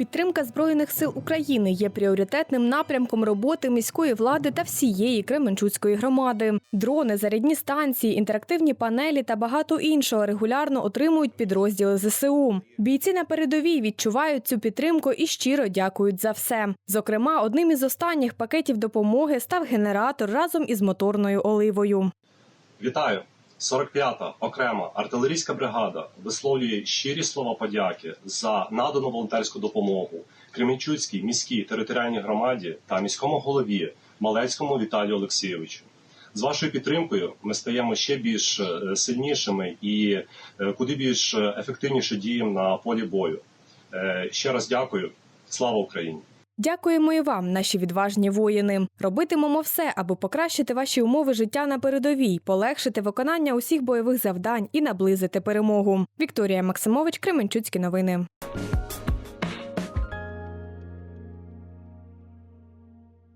Підтримка збройних сил України є пріоритетним напрямком роботи міської влади та всієї Кременчуцької громади. Дрони, зарядні станції, інтерактивні панелі та багато іншого регулярно отримують підрозділи ЗСУ. Бійці на передовій відчувають цю підтримку і щиро дякують за все. Зокрема, одним із останніх пакетів допомоги став генератор разом із моторною оливою. Вітаю! 45-та окрема артилерійська бригада висловлює щирі слова подяки за надану волонтерську допомогу Кременчуцькій міській територіальній громаді та міському голові Малецькому Віталію Олексійовичу. З вашою підтримкою ми стаємо ще більш е, сильнішими і е, куди більш ефективніше діємо на полі бою. Е, Ще раз дякую. Слава Україні! Дякуємо і вам, наші відважні воїни. Робитимемо все, аби покращити ваші умови життя на передовій, полегшити виконання усіх бойових завдань і наблизити перемогу. Вікторія Максимович, Кременчуцькі новини.